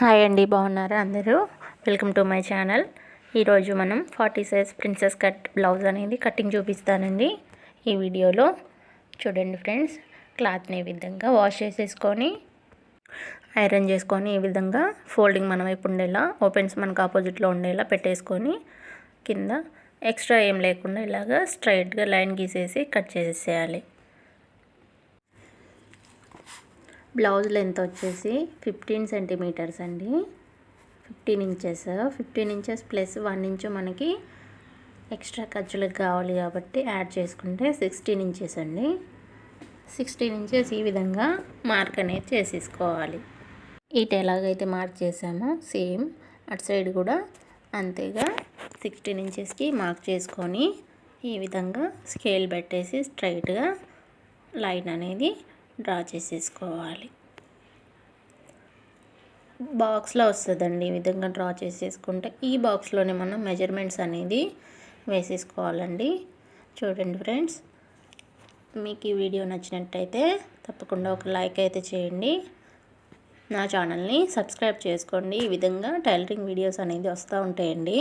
Hi అండి బాగున్నారా అందరూ? Welcome to my channel. ఈరోజు మనం forty size princess cut blouse అనేది కటింగ్ చూపిస్తానండి ఈ వీడియోలో. చూడండి ఫ్రెండ్స్ క్లాత్ని ఈ విధంగా వాష్ చేసేసుకొని ఐరన్ చేసుకొని ఈ విధంగా ఫోల్డింగ్ మన వైపు ఉండేలా ఓపెన్స్ మనకు ఆపోజిట్లో ఉండేలా పెట్టేసుకొని కింద ఎక్స్ట్రా ఏం లేకుండా ఇలాగా స్ట్రైట్గా లైన్ గీసేసి కట్ చేసేసేయాలి. బ్లౌజ్ లెంత్ వచ్చేసి ఫిఫ్టీన్ సెంటీమీటర్స్ అండి. Fifteen inches. Fifteen inches plus one inch మనకి ఎక్స్ట్రా ఖర్చులకు కావాలి కాబట్టి యాడ్ చేసుకుంటే సిక్స్టీన్ ఇంచెస్ అండి. సిక్స్టీన్ ఇంచెస్ ఈ విధంగా మార్క్ అనేది చేసేసుకోవాలి. ఇటు ఎలాగైతే మార్క్ చేసామో సేమ్ అటు సైడ్ కూడా అంతేగా సిక్స్టీన్ ఇంచెస్కి మార్క్ చేసుకొని ఈ విధంగా స్కేల్ పెట్టేసి స్ట్రైట్గా లైన్ అనేది డ్రా చేసేసుకోవాలి. బాక్స్లో వస్తుందండి ఈ విధంగా డ్రా చేసేసుకుంటే. ఈ బాక్స్లోనే మనం మెజర్మెంట్స్ అనేది వేసేసుకోవాలండి. చూడండి ఫ్రెండ్స్ మీకు ఈ వీడియో నచ్చినట్టయితే తప్పకుండా ఒక లైక్ అయితే చేయండి. నా ఛానల్ని సబ్స్క్రైబ్ చేసుకోండి. ఈ విధంగా టైలరింగ్ వీడియోస్ అనేది వస్తూ ఉంటాయండి.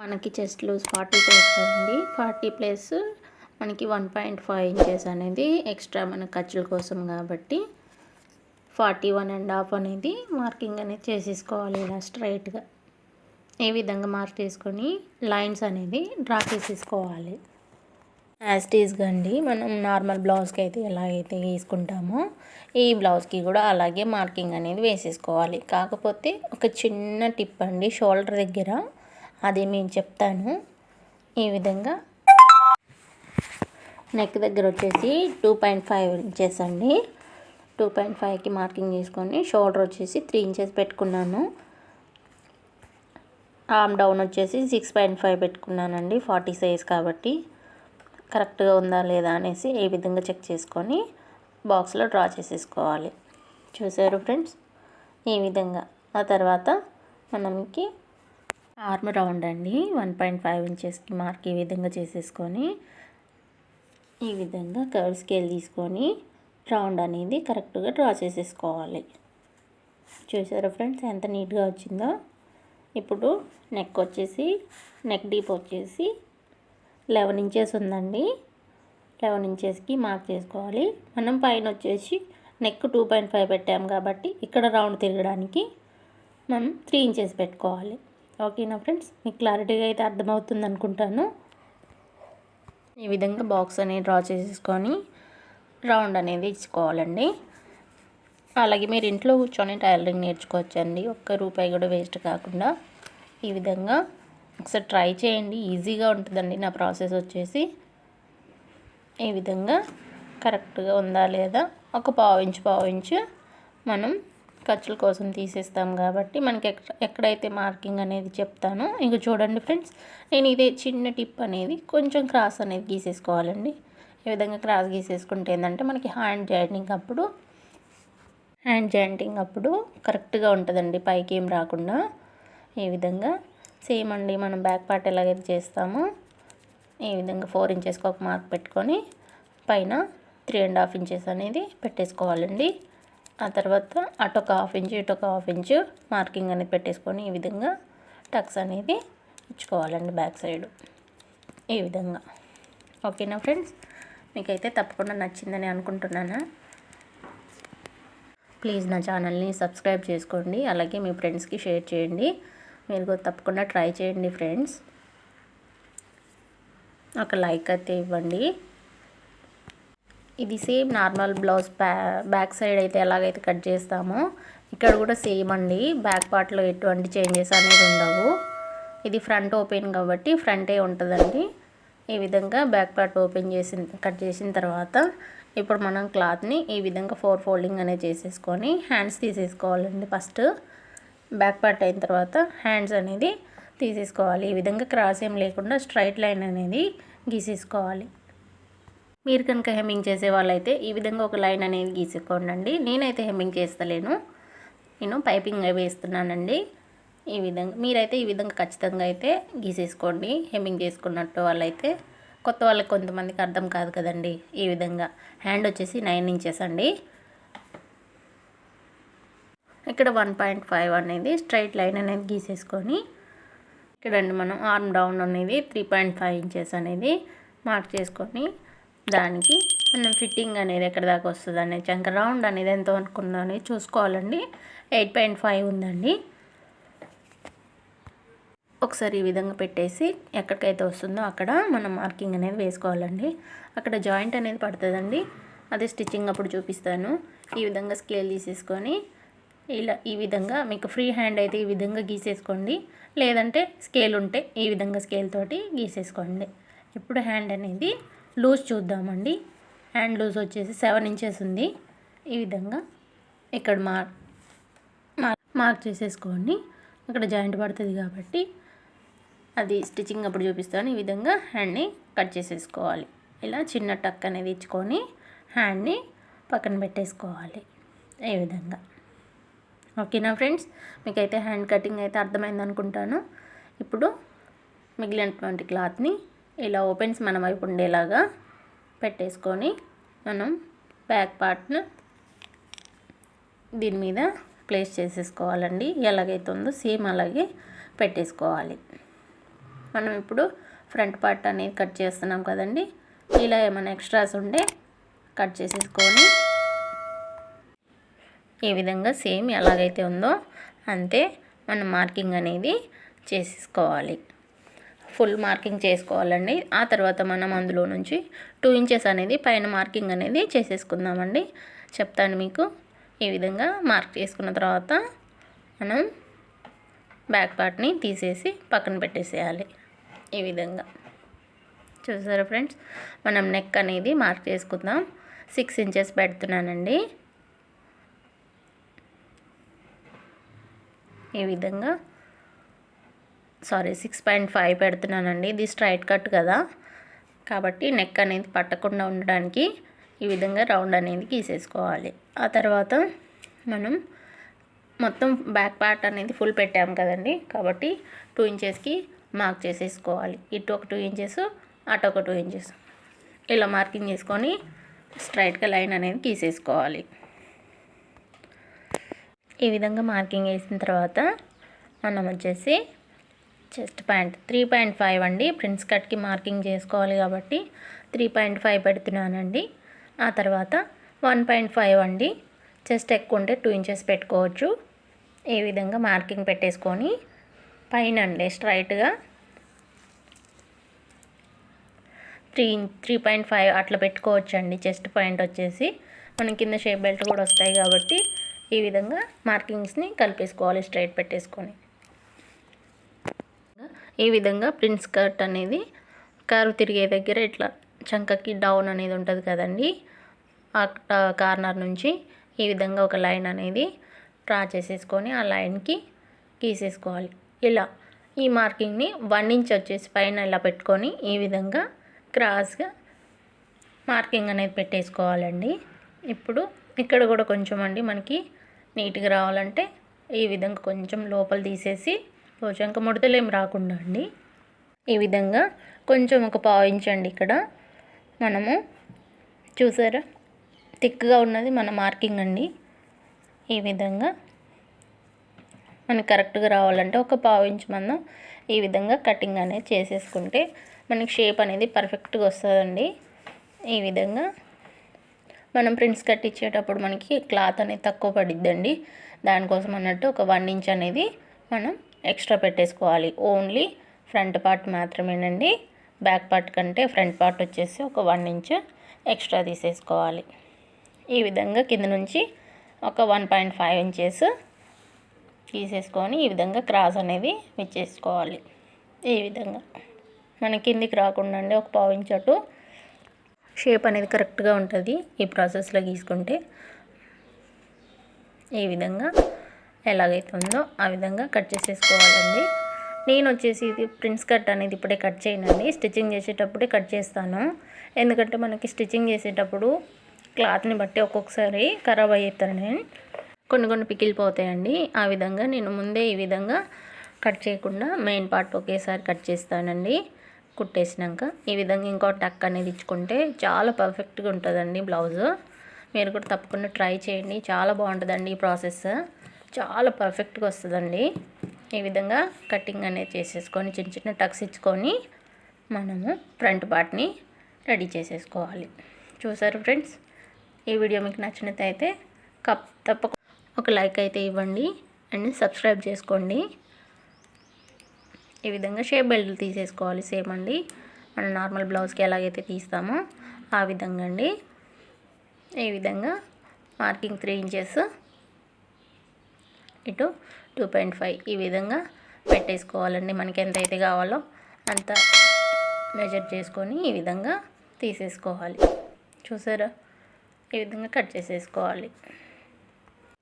మనకి చెస్ట్లు ఫార్టీ ప్లేస్ అండి ఫార్టీ ప్లేస్ మనకి వన్ పాయింట్ ఫైవ్ ఇంచెస్ అనేది ఎక్స్ట్రా మన ఖర్చుల కోసం కాబట్టి ఫార్టీ వన్ అండ్ హాఫ్ అనేది మార్కింగ్ అనేది చేసేసుకోవాలి ఇలా స్ట్రైట్గా ఈ విధంగా మార్క్ చేసుకొని లైన్స్ అనేది డ్రా చేసేసుకోవాలి. యాస్టీస్గా అండి మనం నార్మల్ బ్లౌజ్కి అయితే ఎలా అయితే వేసుకుంటామో ఈ బ్లౌజ్కి కూడా అలాగే మార్కింగ్ అనేది వేసేసుకోవాలి. కాకపోతే ఒక చిన్న టిప్ అండి షోల్డర్ దగ్గర అది నేను చెప్తాను. ఈ విధంగా నెక్ దగ్గర వచ్చేసి టూ పాయింట్ ఫైవ్ ఇంచెస్ అండి. టూ పాయింట్ ఫైవ్కి మార్కింగ్ చేసుకొని షోల్డర్ వచ్చేసి త్రీ ఇంచెస్ పెట్టుకున్నాను. ఆమ్ డౌన్ వచ్చేసి సిక్స్ పాయింట్ ఫైవ్ పెట్టుకున్నానండి ఫార్టీ సైజ్ కాబట్టి. కరెక్ట్గా ఉందా లేదా అనేసి ఏ విధంగా చెక్ చేసుకొని బాక్స్లో డ్రా చేసేసుకోవాలి. చూసారు ఫ్రెండ్స్ ఈ విధంగా. ఆ తర్వాత మనకి ఆర్మ్ రౌండ్ అండి వన్ పాయింట్ ఫైవ్ ఇంచెస్కి మార్క్ ఈ విధంగా చేసేసుకొని ఈ విధంగా కర్వ్ స్కేల్ తీసుకొని రౌండ్ అనేది కరెక్ట్గా డ్రా చేసేసుకోవాలి. చూసారా ఫ్రెండ్స్ ఎంత నీట్గా వచ్చిందో? ఇప్పుడు నెక్ వచ్చేసి నెక్ డీప్ వచ్చేసి లెవెన్ ఇంచెస్ ఉందండి. లెవెన్ ఇంచెస్కి మార్క్ చేసుకోవాలి. మనం పైన వచ్చేసి నెక్ టూ పాయింట్ ఫైవ్ పెట్టాం కాబట్టి ఇక్కడ రౌండ్ తిరగడానికి మనం త్రీ ఇంచెస్ పెట్టుకోవాలి. ఓకేనా ఫ్రెండ్స్? మీకు క్లారిటీగా అయితే అర్థమవుతుంది అనుకుంటాను ఈ విధంగా బాక్స్ అనేది డ్రా చేసేసుకొని రౌండ్ అనేది ఇచ్చుకోవాలండి. అలాగే మీరు ఇంట్లో కూర్చొని టైలరింగ్ నేర్చుకోవచ్చండి. ఒక్క రూపాయి కూడా వేస్ట్ కాకుండా ఈ విధంగా ఒకసారి ట్రై చేయండి. ఈజీగా ఉంటుందండి. నా ప్రాసెస్ వచ్చేసి ఈ విధంగా కరెక్ట్గా ఉందా లేదా? ఒక పావు ఇంచు పావు ఇంచు మనం ఖర్చుల కోసం తీసేస్తాం కాబట్టి మనకి ఎక్కడ ఎక్కడైతే మార్కింగ్ అనేది చెప్తానో ఇంక చూడండి ఫ్రెండ్స్ నేను ఇదే చిన్న టిప్ అనేది కొంచెం క్రాస్ అనేది గీసేసుకోవాలండి. ఈ విధంగా క్రాస్ గీసేసుకుంటే ఏంటంటే మనకి హ్యాండ్ జాయింటింగ్ అప్పుడు హ్యాండ్ జాయింటింగ్ అప్పుడు కరెక్ట్గా ఉంటుందండి పైకి ఏం రాకుండా. ఈ విధంగా సేమ్ అండి మనం బ్యాక్ పార్ట్ ఎలాగైతే చేస్తామో ఈ విధంగా ఫోర్ ఇంచెస్కి ఒక మార్క్ పెట్టుకొని పైన త్రీ అండ్ హాఫ్ ఇంచెస్ అనేది పెట్టేసుకోవాలండి. ఆ తర్వాత అటు ఒక హాఫ్ ఇంచు ఇటు ఒక హాఫ్ ఇంచు మార్కింగ్ అనేది పెట్టేసుకొని ఈ విధంగా టక్స్ అనేది ఇచ్చుకోవాలండి బ్యాక్ సైడ్ ఈ విధంగా. ఓకేనా ఫ్రెండ్స్ మీకైతే తప్పకుండా నచ్చిందని అనుకుంటున్నాను? ప్లీజ్ నా ఛానల్ని సబ్స్క్రైబ్ చేసుకోండి. అలాగే మీ ఫ్రెండ్స్కి షేర్ చేయండి. మీరు తప్పకుండా ట్రై చేయండి ఫ్రెండ్స్ ఒక లైక్ అయితే ఇవ్వండి. ఇది same normal blouse back side అయితే ఎలాగైతే కట్ చేస్తామో ఇక్కడ కూడా సేమ్ అండి. బ్యాక్ పార్ట్లో ఎటువంటి చేంజెస్ అనేది ఉండవు. ఇది ఫ్రంట్ ఓపెన్ కాబట్టి ఫ్రంటే ఉంటుందండి. ఈ విధంగా బ్యాక్ పార్ట్ ఓపెన్ చేసిన కట్ చేసిన తర్వాత ఇప్పుడు మనం క్లాత్ని ఈ విధంగా ఫోర్ ఫోల్డింగ్ అనేది చేసేసుకొని హ్యాండ్స్ తీసేసుకోవాలండి ఫస్ట్. బ్యాక్ పార్ట్ అయిన తర్వాత హ్యాండ్స్ అనేది తీసేసుకోవాలి. ఈ విధంగా క్రాస్ ఏం లేకుండా స్ట్రైట్ లైన్ అనేది గీసేసుకోవాలి. మీరు కనుక హెమ్మింగ్ చేసే వాళ్ళైతే ఈ విధంగా ఒక లైన్ అనేది గీసుకోండి నేనైతే హెమ్మింగ్ చేస్తలేను. నేను పైపింగ్ వేస్తున్నానండి. ఈ విధంగా మీరైతే ఈ విధంగా ఖచ్చితంగా అయితే గీసేసుకోండి. హెమ్మింగ్ చేసుకున్నట్టు వాళ్ళైతే కొత్త వాళ్ళకి కొంతమందికి అర్థం కాదు కదండి ఈ విధంగా. హ్యాండ్ వచ్చేసి నైన్ ఇంచెస్ అండి. ఇక్కడ వన్ పాయింట్ ఫైవ్ అనేది స్ట్రైట్ లైన్ అనేది గీసేసుకొని ఇక్కడండి మనం ఆర్మ్ డౌన్ అనేది త్రీ పాయింట్ ఫైవ్ ఇంచెస్ అనేది మార్క్ చేసుకొని దానికి మనం ఫిట్టింగ్ అనేది ఎక్కడ దాకా వస్తుంది అనేది చంక రౌండ్ అనేది ఎంత అనుకున్నా అనేది చూసుకోవాలండి. ఎయిట్ పాయింట్ ఫైవ్ ఉందండి. ఒకసారి ఈ విధంగా పెట్టేసి ఎక్కడికైతే వస్తుందో అక్కడ మనం మార్కింగ్ అనేది వేసుకోవాలండి. అక్కడ జాయింట్ అనేది పడుతుందండి. అదే స్టిచ్చింగ్ అప్పుడు చూపిస్తాను. ఈ విధంగా స్కేల్ తీసేసుకొని ఇలా ఈ విధంగా మీకు ఫ్రీ హ్యాండ్ అయితే ఈ విధంగా గీసేసుకోండి. లేదంటే స్కేల్ ఉంటే ఈ విధంగా స్కేల్ తోటి గీసేసుకోండి. ఇప్పుడు హ్యాండ్ అనేది లూజ్ చూద్దామండి. హ్యాండ్ లూజ్ వచ్చేసి సెవెన్ ఇంచెస్ ఉంది. ఈ విధంగా ఇక్కడ మార్క్ మార్క్ చేసేసుకోండి. ఇక్కడ జాయింట్ పడుతుంది కాబట్టి అది స్టిచ్చింగ్ అప్పుడు చూపిస్తాను. ఈ విధంగా హ్యాండ్ని కట్ చేసేసుకోవాలి. ఇలా చిన్న టక్ అనేది ఇచ్చుకొని హ్యాండ్ని పక్కన పెట్టేసుకోవాలి. ఈ విధంగా. ఓకేనా ఫ్రెండ్స్ మీకైతే హ్యాండ్ కటింగ్ అయితే అర్థమైంది అనుకుంటాను ఇప్పుడు మిగిలినటువంటి క్లాత్ని ఇలా ఓపెన్స్ మన వైపు ఉండేలాగా పెట్టేసుకొని మనం బ్యాక్ పార్ట్ను దీని మీద ప్లేస్ చేసేసుకోవాలండి. ఎలాగైతే ఉందో సేమ్ అలాగే పెట్టేసుకోవాలి. మనం ఇప్పుడు ఫ్రంట్ పార్ట్ అనేది కట్ చేస్తున్నాం కదండి. ఇలా ఏమైనా ఎక్స్ట్రాస్ ఉంటే కట్ చేసేసుకొని ఈ విధంగా సేమ్ ఎలాగైతే ఉందో అంతే మనం మార్కింగ్ అనేది చేసేసుకోవాలి. ఫుల్ మార్కింగ్ చేసుకోవాలండి. ఆ తర్వాత మనం అందులో నుంచి టూ ఇంచెస్ అనేది పైన మార్కింగ్ అనేది చేసేసుకుందామండి. చెప్తాను మీకు ఈ విధంగా మార్క్ చేసుకున్న తర్వాత మనం బ్యాక్ పార్ట్ని తీసేసి పక్కన పెట్టేసేయాలి ఈ విధంగా. చూసారా ఫ్రెండ్స్? మనం నెక్ అనేది మార్క్ చేసుకుందాం. సిక్స్ ఇంచెస్ పెడుతున్నానండి. ఈ విధంగా సారీ సిక్స్ పాయింట్ ఫైవ్ పెడుతున్నానండి. ఇది స్ట్రైట్ కట్ కదా. కాబట్టి నెక్ అనేది పట్టకుండా ఉండడానికి ఈ విధంగా రౌండ్ అనేది గీసేసుకోవాలి. ఆ తర్వాత మనం మొత్తం బ్యాక్ పార్ట్ అనేది ఫుల్ పెట్టాము కదండి. కాబట్టి టూ ఇంచెస్కి మార్క్ చేసేసుకోవాలి. ఇటు ఒక టూ ఇంచెస్ అటు ఒక టూ ఇంచెస్ ఇలా మార్కింగ్ చేసుకొని స్ట్రైట్గా లైన్ అనేది గీసేసుకోవాలి. ఈ విధంగా మార్కింగ్ వేసిన తర్వాత మనం వచ్చేసి chest part. Three point five అండి. ప్రిన్స్ కట్కి మార్కింగ్ చేసుకోవాలి కాబట్టి త్రీ పాయింట్ ఫైవ్ పెడుతున్నానండి. ఆ తర్వాత వన్ పాయింట్ ఫైవ్ అండి. చెస్ట్ ఎక్కువ ఉంటే టూ ఇంచెస్ పెట్టుకోవచ్చు. ఈ విధంగా మార్కింగ్ పెట్టేసుకొని పైన అండి స్ట్రైట్గా. త్రీ త్రీ పాయింట్ ఫైవ్ అట్లా పెట్టుకోవచ్చు అండి చెస్ట్ పాయింట్ వచ్చేసి మనం కింద షేప్ బెల్ట్ కూడా వస్తాయి కాబట్టి ఈ విధంగా మార్కింగ్స్ని కలిపేసుకోవాలి స్ట్రైట్ పెట్టేసుకొని. ఈ విధంగా ప్రిన్స్ కట్ అనేది కర్వ్ తిరిగే దగ్గర ఇట్లా చంకకి డౌన్ అనేది ఉంటుంది కదండి. ఆ కార్నర్ నుంచి ఈ విధంగా ఒక లైన్ అనేది డ్రా చేసేసుకొని ఆ లైన్కి గీసేసుకోవాలి. ఇలా ఈ మార్కింగ్ని వన్ ఇంచ్ వచ్చేసి పైన ఇలా పెట్టుకొని ఈ విధంగా క్రాస్గా మార్కింగ్ అనేది పెట్టేసుకోవాలండి. ఇప్పుడు ఇక్కడ కూడా కొంచెం అండి మనకి నీట్గా రావాలంటే ఈ విధంగా కొంచెం లోపల తీసేసి రోజంక ముడతలు ఏం రాకుండా అండి. ఈ విధంగా కొంచెం ఒక పావు ఇంచండి ఇక్కడ. మనము చూసారా? థిక్గా ఉన్నది మన మార్కింగ్ అండి. ఈ విధంగా మనకి కరెక్ట్గా రావాలంటే ఒక పావు ఇంచు మందం ఈ విధంగా కటింగ్ అనేది చేసేసుకుంటే మనకి షేప్ అనేది పర్ఫెక్ట్గా వస్తుందండి. ఈ విధంగా మనం ప్రింట్స్ కట్ ఇచ్చేటప్పుడు మనకి క్లాత్ అనేది తక్కువ పడిద్దండి. దానికోసం అన్నట్టు ఒక వన్ ఇంచ్ అనేది మనం ఎక్స్ట్రా పెట్టేసుకోవాలి. ఓన్లీ ఫ్రంట్ పార్ట్ మాత్రమేనండి. బ్యాక్ పార్ట్ కంటే ఫ్రంట్ పార్ట్ వచ్చేసి ఒక వన్ ఇంచ్ ఎక్స్ట్రా తీసేసుకోవాలి. ఈ విధంగా కింద నుంచి ఒక వన్ పాయింట్ ఫైవ్ ఇంచెస్ తీసేసుకొని ఈ విధంగా క్రాస్ అనేది ఇచ్చేసుకోవాలి ఈ విధంగా. మన కిందికి రాకుండా అండి ఒక పావు ఇంచ్ అటు. షేప్ అనేది కరెక్ట్గా ఉంటుంది ఈ ప్రాసెస్లో గీసుకుంటే. ఈ విధంగా ఎలాగైతే ఉందో ఆ విధంగా కట్ చేసేసుకోవాలండి. నేను వచ్చేసి ఇది ప్రిన్స్ కట్ అనేది ఇప్పుడే కట్ చేయనండి. స్టిచ్చింగ్ చేసేటప్పుడే కట్ చేస్తాను. ఎందుకంటే మనకి స్టిచ్చింగ్ చేసేటప్పుడు క్లాత్ని బట్టి ఒక్కొక్కసారి ఖరాబ్ అయ్యేస్తాను కొన్ని కొన్ని పికిలిపోతాయండి. ఆ విధంగా నేను ముందే ఈ విధంగా కట్ చేయకుండా మెయిన్ పార్ట్ ఒకేసారి కట్ చేస్తానండి. కుట్టేసినాక ఈ విధంగా ఇంకో టక్ అనేది ఇచ్చుకుంటే చాలా పర్ఫెక్ట్గా ఉంటుందండి బ్లౌజ్. మీరు కూడా తప్పకుండా ట్రై చేయండి. చాలా బాగుంటుందండి ఈ ప్రాసెస్. చాలా పర్ఫెక్ట్గా వస్తుందండి. ఈ విధంగా కటింగ్ అనేది చేసేసుకొని చిన్న చిన్న టక్స్ ఇచ్చుకొని మనము ఫ్రంట్ పార్ట్ని రెడీ చేసేసుకోవాలి. చూసారు ఫ్రెండ్స్ ఈ వీడియో మీకు నచ్చినట్టయితే కప్ తప్ప ఒక లైక్ అయితే ఇవ్వండి. అండ్ సబ్స్క్రైబ్ చేసుకోండి. ఈ విధంగా షేప్ బెల్ట్ తీసేసుకోవాలి సేమ్ అండి. మనం నార్మల్ బ్లౌజ్కి ఎలాగైతే తీస్తామో ఆ విధంగా అండి. ఈ విధంగా మార్కింగ్ త్రీ ఇంచెస్ ఇటు టూ పాయింట్ ఫైవ్ ఈ విధంగా పెట్టేసుకోవాలండి. మనకి ఎంత అయితే కావాలో అంత మెజర్ చేసుకొని ఈ విధంగా తీసేసుకోవాలి. చూసారా? ఈ విధంగా కట్ చేసేసుకోవాలి.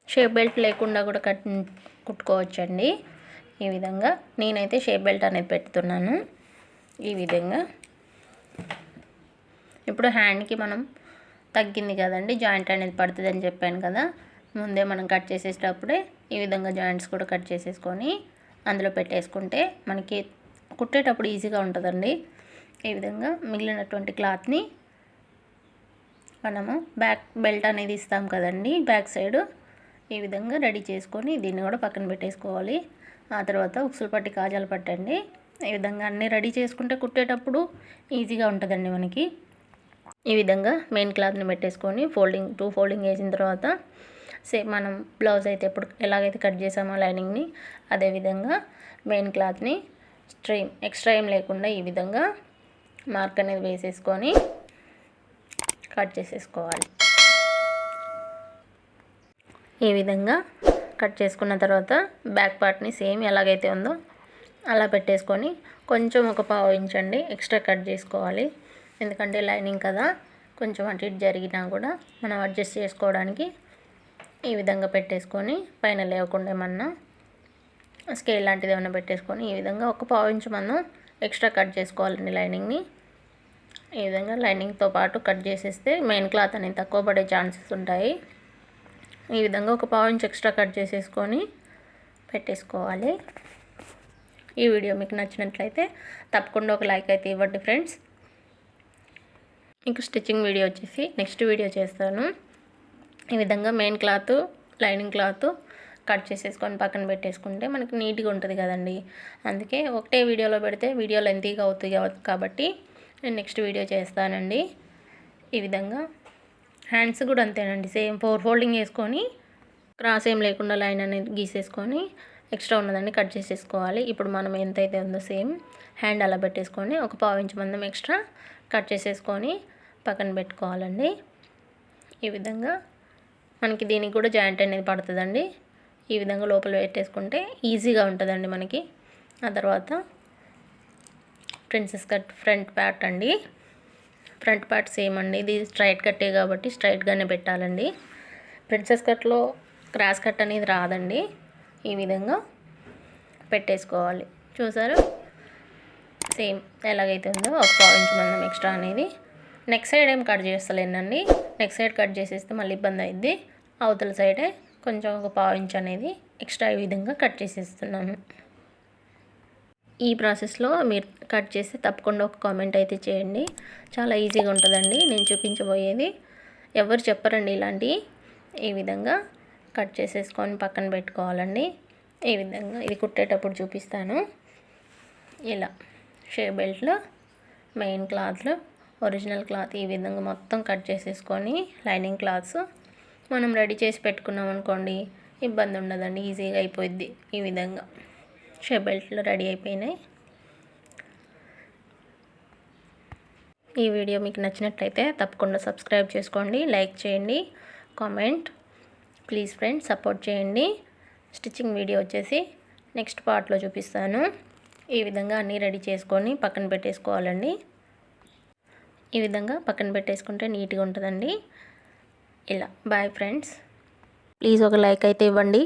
షేప్ బెల్ట్ లేకుండా కూడా కట్ కుట్టుకోవచ్చండి. ఈ విధంగా నేనైతే షేప్ బెల్ట్ అనేది పెడుతున్నాను. ఈ విధంగా ఇప్పుడు హ్యాండ్కి మనం తగ్గింది కదండి జాయింట్ అనేది పడుతుంది అని చెప్పాను కదా. ముందే మనం కట్ చేసేటప్పుడే ఈ విధంగా జాయింట్స్ కూడా కట్ చేసేసుకొని అందులో పెట్టేసుకుంటే మనకి కుట్టేటప్పుడు ఈజీగా ఉంటుందండి. ఈ విధంగా మిగిలినటువంటి క్లాత్ని మనము బ్యాక్ బెల్ట్ అనేది ఇస్తాం కదండి బ్యాక్ సైడ్. ఈ విధంగా రెడీ చేసుకొని దీన్ని కూడా పక్కన పెట్టేసుకోవాలి. ఆ తర్వాత ఉక్సులు పట్టి కాజాలు పట్టండి. ఈ విధంగా అన్నీ రెడీ చేసుకుంటే కుట్టేటప్పుడు ఈజీగా ఉంటుందండి మనకి. ఈ విధంగా మెయిన్ క్లాత్ని పెట్టేసుకొని ఫోల్డింగ్ టూ ఫోల్డింగ్ వేసిన తర్వాత సేమ్ మనం బ్లౌజ్ అయితే ఎప్పుడు ఎలాగైతే కట్ చేసామో లైనింగ్ని అదేవిధంగా మెయిన్ క్లాత్ని స్ట్రీమ్ ఎక్స్ట్రా ఏం లేకుండా ఈ విధంగా మార్క్ అనేది వేసేసుకొని కట్ చేసేసుకోవాలి. ఈ విధంగా కట్ చేసుకున్న తర్వాత బ్యాక్ పార్ట్ని సేమ్ ఎలాగైతే ఉందో అలా పెట్టేసుకొని కొంచెం ఒక పావు ఇంచండి ఎక్స్ట్రా కట్ చేసుకోవాలి. ఎందుకంటే లైనింగ్ కదా కొంచెం అటు ఇటు జరిగినా కూడా మనం అడ్జస్ట్ చేసుకోవడానికి ఈ విధంగా పెట్టేసుకొని పైన లేవకుండా ఏమన్నా స్కేల్ లాంటిది ఏమైనా పెట్టేసుకొని ఈ విధంగా ఒక పావు ఇంచు మనం ఎక్స్ట్రా కట్ చేసుకోవాలండి లైనింగ్ని. ఈ విధంగా లైనింగ్తో పాటు కట్ చేసేస్తే మెయిన్ క్లాత్ అనేది తక్కువ పడే ఛాన్సెస్ ఉంటాయి. ఈ విధంగా ఒక పావు ఇంచు ఎక్స్ట్రా కట్ చేసేసుకొని పెట్టేసుకోవాలి. ఈ వీడియో మీకు నచ్చినట్లయితే తప్పకుండా ఒక లైక్ అయితే ఇవ్వండి ఫ్రెండ్స్. మీకు స్టిచ్చింగ్ వీడియో వచ్చేసి నెక్స్ట్ వీడియో చేస్తాను. ఈ విధంగా main cloth lining cloth cut చేసేసుకొని పక్కన పెట్టేసుకుంటే మనకి నీట్గా ఉంటుంది కదండి. అందుకే ఒకటే వీడియోలో పెడితే వీడియో లెంతీగా అవుతుంది కాబట్టి నేను నెక్స్ట్ వీడియో చేస్తానండి. ఈ విధంగా హ్యాండ్స్ కూడా అంతేనండి. సేమ్ ఫోర్ ఫోల్డింగ్ వేసుకొని క్రాస్ ఏం లేకుండా లైన్ అనేది గీసేసుకొని ఎక్స్ట్రా ఉన్నదాన్ని కట్ చేసేసుకోవాలి. ఇప్పుడు మనం ఎంతైతే ఉందో సేమ్ హ్యాండ్ అలా పెట్టేసుకొని ఒక పావు ఇంచు మందం ఎక్స్ట్రా కట్ చేసేసుకొని పక్కన పెట్టుకోవాలండి. ఈ విధంగా మనకి దీనికి కూడా జాయింట్ అనేది పడుతుందండి. ఈ విధంగా లోపల పెట్టేసుకుంటే ఈజీగా ఉంటుందండి మనకి. ఆ తర్వాత ప్రిన్సెస్ కట్ ఫ్రంట్ ప్యాట్ అండి. ఫ్రంట్ పార్ట్ సేమ్ అండి. ఇది స్ట్రైట్ కట్టే కాబట్టి స్ట్రైట్గానే పెట్టాలండి. ప్రిన్సెస్ కట్లో క్రాస్ కట్ అనేది రాదండి. ఈ విధంగా పెట్టేసుకోవాలి. చూసారు? సేమ్ ఎలాగైతే ఉందో ఒక పావు మందం ఎక్స్ట్రా అనేది. నెక్స్ట్ సైడ్ ఏం కట్ చేస్తలేనండి. నెక్స్ట్ సైడ్ కట్ చేసేస్తే మళ్ళీ ఇబ్బంది అయింది అవతల సైడే కొంచెం ఒక పావు ఇంచ్ అనేది ఎక్స్ట్రా ఈ విధంగా కట్ చేసేస్తున్నాను. ఈ ప్రాసెస్లో మీరు కట్ చేస్తే తప్పకుండా ఒక కామెంట్ అయితే చేయండి. చాలా ఈజీగా ఉంటుందండి. నేను చూపించబోయేది. ఎవరు చెప్పరండి ఇలాంటి. ఈ విధంగా కట్ చేసేసుకొని పక్కన పెట్టుకోవాలండి. ఈ విధంగా ఇది కుట్టేటప్పుడు చూపిస్తాను. ఇలా షే బెల్ట్లో మెయిన్ క్లాత్లో ఒరిజినల్ క్లాత్ ఈ విధంగా మొత్తం కట్ చేసేసుకొని లైనింగ్ క్లాత్స్ మనం రెడీ చేసి పెట్టుకున్నాం అనుకోండి ఇబ్బంది ఉండదండి ఈజీగా అయిపోద్ది ఈ విధంగా. షే బెల్ట్లు రెడీ అయిపోయినాయి. ఈ వీడియో మీకు నచ్చినట్లయితే తప్పకుండా సబ్స్క్రైబ్ చేసుకోండి లైక్ చేయండి కామెంట్. ప్లీజ్ ఫ్రెండ్స్ సపోర్ట్ చేయండి. స్టిచ్చింగ్ వీడియో వచ్చేసి నెక్స్ట్ పార్ట్లో చూపిస్తాను. ఈ విధంగా అన్నీ రెడీ చేసుకొని పక్కన పెట్టేసుకోవాలండి. ఈ విధంగా పక్కన పెట్టేసుకుంటే నీట్గా ఉంటుందండి. ఇలా. బాయ్ ఫ్రెండ్స్ ప్లీజ్ ఒక లైక్ అయితే ఇవ్వండి.